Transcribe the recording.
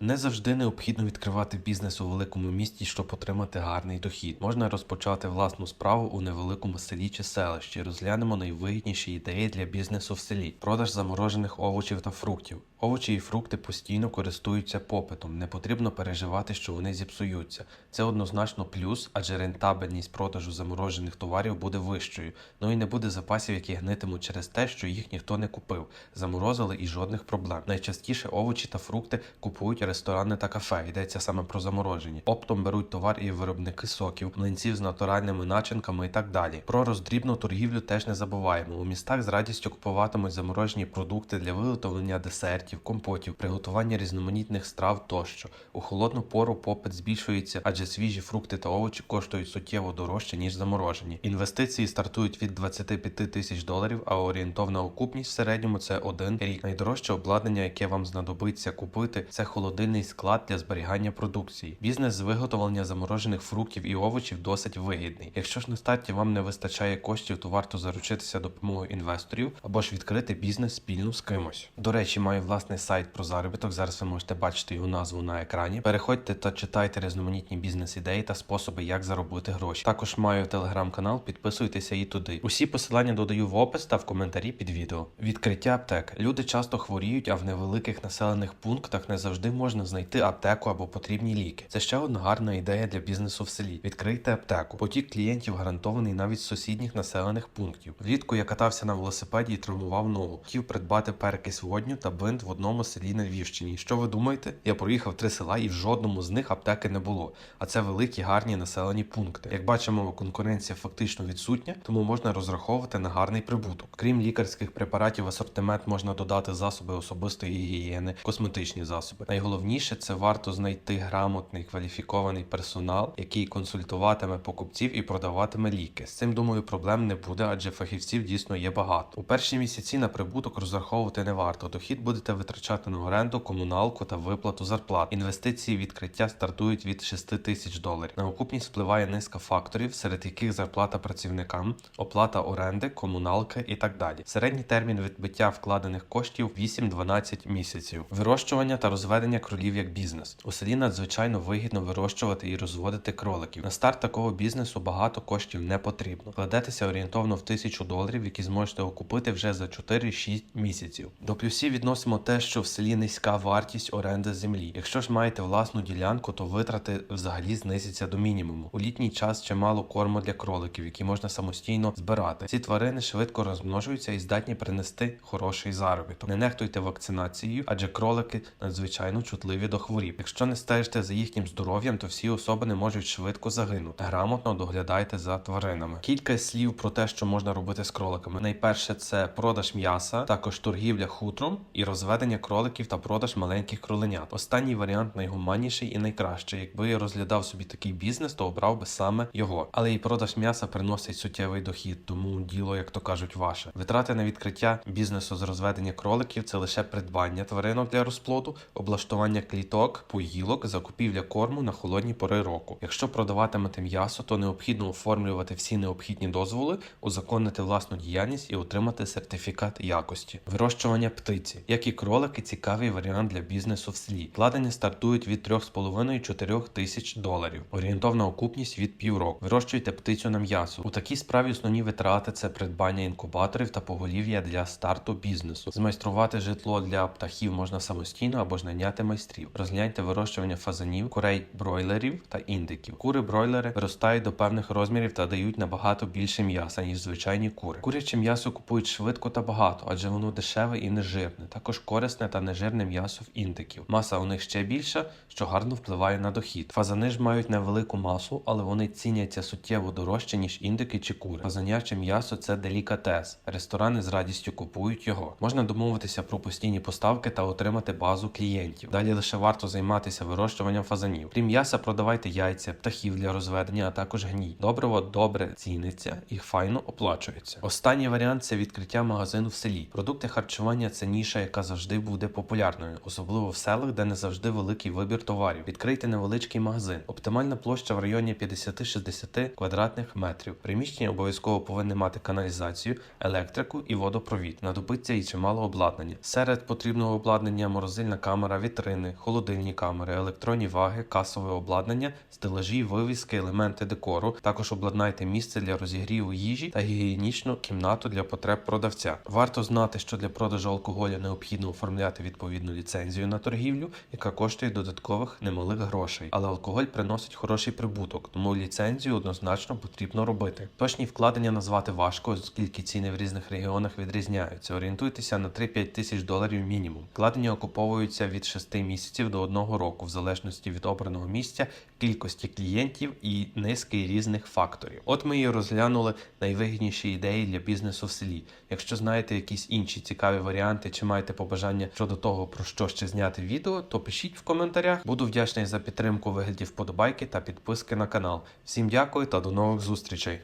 Не завжди необхідно відкривати бізнес у великому місті, щоб отримати гарний дохід. Можна розпочати власну справу у невеликому селі чи селищі. Розглянемо найвигідніші ідеї для бізнесу в селі. Продаж заморожених овочів та фруктів. Овочі і фрукти постійно користуються попитом. Не потрібно переживати, що вони зіпсуються. Це однозначно плюс, адже рентабельність продажу заморожених товарів буде вищою. Ну і не буде запасів, які гнитимуть через те, що їх ніхто не купив. Заморозили і жодних проблем. Найчастіше овочі та фрукти купують ресторани та кафе. Йдеться саме про заморожені. Оптом беруть товар і виробники соків, млинців з натуральними начинками і так далі. Про роздрібну торгівлю теж не забуваємо. У містах з радістю купуватимуть заморожені продукти для виготовлення десертів, компотів, приготування різноманітних страв тощо. У холодну пору попит збільшується, адже свіжі фрукти та овочі коштують суттєво дорожче ніж заморожені. Інвестиції стартують від 25 тисяч доларів, а орієнтовна окупність в середньому це один рік. Найдорожче обладнання, яке вам знадобиться купити, це холодильний склад для зберігання продукції. Бізнес з виготовлення заморожених фруктів і овочів досить вигідний. Якщо ж на вам не вистачає коштів, то варто заручитися допомогою інвесторів або ж відкрити бізнес спільно з кимось. До речі, маю власний сайт про заробіток. Зараз ви можете бачити його назву на екрані. Переходьте та читайте різноманітні бізнес-ідеї та способи, як заробити гроші. Також маю телеграм-канал, підписуйтеся і туди. Усі посилання додаю в опис та в коментарі під відео. Відкриття аптек. Люди часто хворіють, а в невеликих населених пунктах не завжди можна знайти аптеку або потрібні ліки. Це ще одна гарна ідея для бізнесу в селі. Відкрийте аптеку. Потік клієнтів гарантований навіть з сусідніх населених пунктів. Влітку я катався на велосипеді і травмував ногу. Хотів придбати перекись водню та бинт в одному селі на Львівщині. Що ви думаєте? Я проїхав три села і в жодному з них аптеки не було. А це великі гарні населені пункти. Як бачимо, конкуренція фактично відсутня, тому можна розраховувати на гарний прибуток. Крім лікарських препаратів, асортимент можна додати засоби особистої гігієни, косметичні засоби. Найголовніше це варто знайти грамотний кваліфікований персонал, який консультуватиме покупців і продаватиме ліки. З цим думаю, проблем не буде, адже фахівців дійсно є багато. У перші місяці на прибуток розраховувати не варто. Дохід будете витрачати на оренду, комуналку та виплату зарплат. Інвестиції відкриття стартують від 6 тисяч доларів. На окупність впливає низка факторів, серед яких зарплата працівникам, оплата оренди, комуналки і так далі. Середній термін відбиття вкладених коштів 8-12 місяців. Вирощування та розведення кролів як бізнес. У селі надзвичайно вигідно вирощувати і розводити кроликів. На старт такого бізнесу багато коштів не потрібно. Кладетеся орієнтовно в тисячу доларів, які зможете окупити вже за 4-6 місяців. До плюсів відносимо те, що в селі низька вартість оренди землі. Якщо ж маєте власну ділянку, то витрати взагалі знизяться до мінімуму. У літній час чимало корму для кроликів, які можна самостійно збирати. Ці тварини швидко розмножуються і здатні принести хороший заробіток. Не нехтуйте вакцинацією, адже кролики надзвичайно чутливі до хворіб. Якщо не стежите за їхнім здоров'ям, то всі особини можуть швидко загинути. Грамотно доглядайте за тваринами. Кілька слів про те, що можна робити з кроликами. Найперше це продаж м'яса, також торгівля хутром і розведення кроликів та продаж маленьких кроленят. Останній варіант найгуманніший і найкращий. Якби я розглядав собі такий бізнес, то обрав би саме його. Але і продаж м'яса приносить суттєвий дохід, тому діло, як то кажуть, ваше. Витрати на відкриття бізнесу з розведення кроликів це лише придбання тваринок для розплоду, облаштування кліток, поїлок, закупівля корму на холодні пори року. Якщо продаватимете м'ясо, то необхідно оформлювати всі необхідні дозволи, узаконити власну діяльність і отримати сертифікат якості. Вирощування птиці, як і кролики, цікавий варіант для бізнесу в селі. Вкладення стартують від 3,5-4 тисяч доларів. Орієнтовна окупність від півроку. Вирощуйте птицю на м'ясо. У такій справі основні витрати це придбання інкубаторів та поголів'я для старту бізнесу. Змайструвати житло для птахів можна самостійно або ж наняти майстрів. Розгляньте вирощування фазанів, курей бройлерів та індиків. Кури бройлери виростають до певних розмірів та дають набагато більше м'яса, ніж звичайні кури. Куряче м'ясо купують швидко та багато, адже воно дешеве і нежирне. Також корисне та нежирне м'ясо в індиків. Маса у них ще більша, що гарно впливає на дохід. Фазани ж мають невелику масу, але вони ціняться суттєво дорожче, ніж індики чи кури. Фазаняче м'ясо це делікатес. Ресторани з радістю купують його. Можна домовитися про постійні поставки та отримати базу клієнтів. Далі лише варто займатися вирощуванням фазанів. Крім м'яса, продавайте яйця, птахів для розведення, а також гній. Добриво добре ціниться і файно оплачується. Останній варіант це відкриття магазину в селі. Продукти харчування це ніша, яка завжди завжди буде популярною, особливо в селах, де не завжди великий вибір товарів. Відкрийте невеличкий магазин. Оптимальна площа в районі 50-60 квадратних метрів. Приміщення обов'язково повинне мати каналізацію, електрику і водопровід. Надобиться і чимало обладнання. Серед потрібного обладнання морозильна камера, вітрини, холодильні камери, електронні ваги, касове обладнання, стелажі, вивіски, елементи декору. Також обладнайте місце для розігріву їжі та гігієнічну кімнату для потреб продавця. Варто знати, що для продажу алкоголю необхідно оформляти відповідну ліцензію на торгівлю, яка коштує додаткових немалих грошей. Але алкоголь приносить хороший прибуток, тому ліцензію однозначно потрібно робити. Точні вкладення назвати важко, оскільки ціни в різних регіонах відрізняються. Орієнтуйтеся на 3-5 тисяч доларів мінімум. Вкладення окуповуються від 6 місяців до 1 року, в залежності від обраного місця, кількості клієнтів і низки різних факторів. От ми і розглянули найвигідніші ідеї для бізнесу в селі. Якщо знаєте якісь інші цікаві варіанти чи маєте побажання щодо того, про що ще зняти відео, то пишіть в коментарях. Буду вдячний за підтримку виглядів вигляді вподобайки та підписки на канал. Всім дякую та до нових зустрічей!